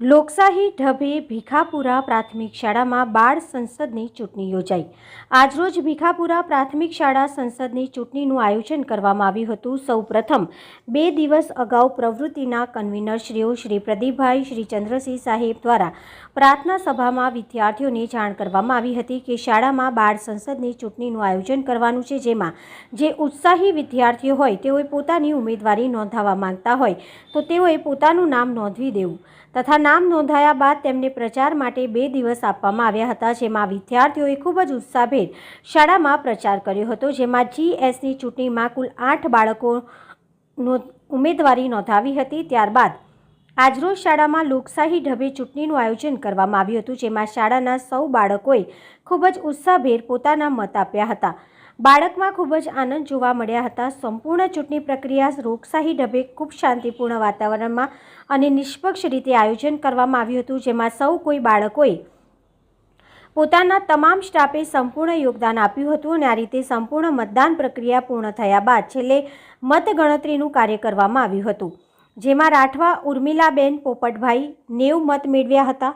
લોકશાહી ઢબે ભીખાપુરા પ્રાથમિક શાળામાં બાળ સંસદની ચૂંટણી યોજાઈ. આજરોજ ભીખાપુરા પ્રાથમિક શાળા સંસદની ચૂંટણીનું આયોજન કરવામાં આવ્યું હતું. સૌપ્રથમ બે દિવસ અગાઉ પ્રવૃત્તિના કન્વીનરશ્રીઓ શ્રી પ્રદીપભાઈ, શ્રી ચંદ્રસિંહ સાહેબ દ્વારા પ્રાર્થના સભામાં વિદ્યાર્થીઓને જાણ કરવામાં આવી હતી કે શાળામાં બાળ સંસદની ચૂંટણીનું આયોજન કરવાનું છે, જેમાં જે ઉત્સાહી વિદ્યાર્થીઓ હોય તેઓએ પોતાની ઉમેદવારી નોંધાવવા માંગતા હોય, તો તેઓએ પોતાનું નામ નોંધવી દેવું તથા નામ નોંધાયા બાદ તેમને પ્રચાર માટે બે દિવસ આપવામાં આવ્યા હતા, જેમાં વિદ્યાર્થીઓએ ખૂબ જ ઉત્સાહભેર શાળામાં પ્રચાર કર્યો હતો, જેમાં જીએસની ચૂંટણીમાં કુલ આઠ બાળકો ઉમેદવારી નોંધાવી હતી. ત્યારબાદ આજરોજ શાળામાં લોકશાહી ઢબે ચૂંટણીનું આયોજન કરવામાં આવ્યું હતું, જેમાં શાળાના સૌ બાળકોએ ખૂબ જ ઉત્સાહભેર પોતાના મત આપ્યા હતા. બાળકમાં ખૂબ જ આનંદ જોવા મળ્યા હતા. સંપૂર્ણ ચૂંટણી પ્રક્રિયા લોકશાહી ઢબે ખૂબ શાંતિપૂર્ણ વાતાવરણમાં અને નિષ્પક્ષ રીતે આયોજન કરવામાં આવ્યું હતું, જેમાં સૌ કોઈ બાળકોએ પોતાના તમામ સ્ટાફે સંપૂર્ણ યોગદાન આપ્યું હતું અને આ રીતે સંપૂર્ણ મતદાન પ્રક્રિયા પૂર્ણ થયા બાદ છેલ્લે મતગણતરીનું કાર્ય કરવામાં આવ્યું હતું. જેમાં રાઠવા, ઉર્મિલાબેન પોપટભાઈ નેવ મત મેળવ્યા હતા.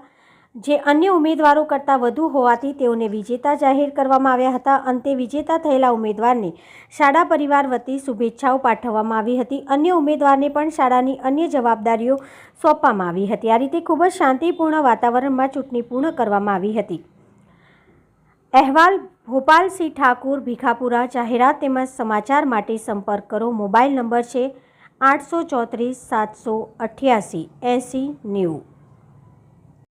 જે અન્ય ઉમેદવારો કરતાં વધુ હોવાથી તેઓને વિજેતા જાહેર કરવામાં આવ્યા હતા. અંતે વિજેતા થયેલા ઉમેદવારને શાળા પરિવાર વતી શુભેચ્છાઓ પાઠવવામાં આવી હતી. અન્ય ઉમેદવારને પણ શાળાની અન્ય જવાબદારીઓ સોંપવામાં આવી હતી. આ રીતે ખૂબ જ શાંતિપૂર્ણ વાતાવરણમાં ચૂંટણી પૂર્ણ કરવામાં આવી હતી. અહેવાલ ભોપાલસિંહ ઠાકુર, ભીખાપુરા, જાહેરાત તેમજ સમાચાર માટે સંપર્ક કરો. મોબાઈલ નંબર છે આઠસો ચોત્રીસ સાતસો અઠ્યાસી એંસી નેવું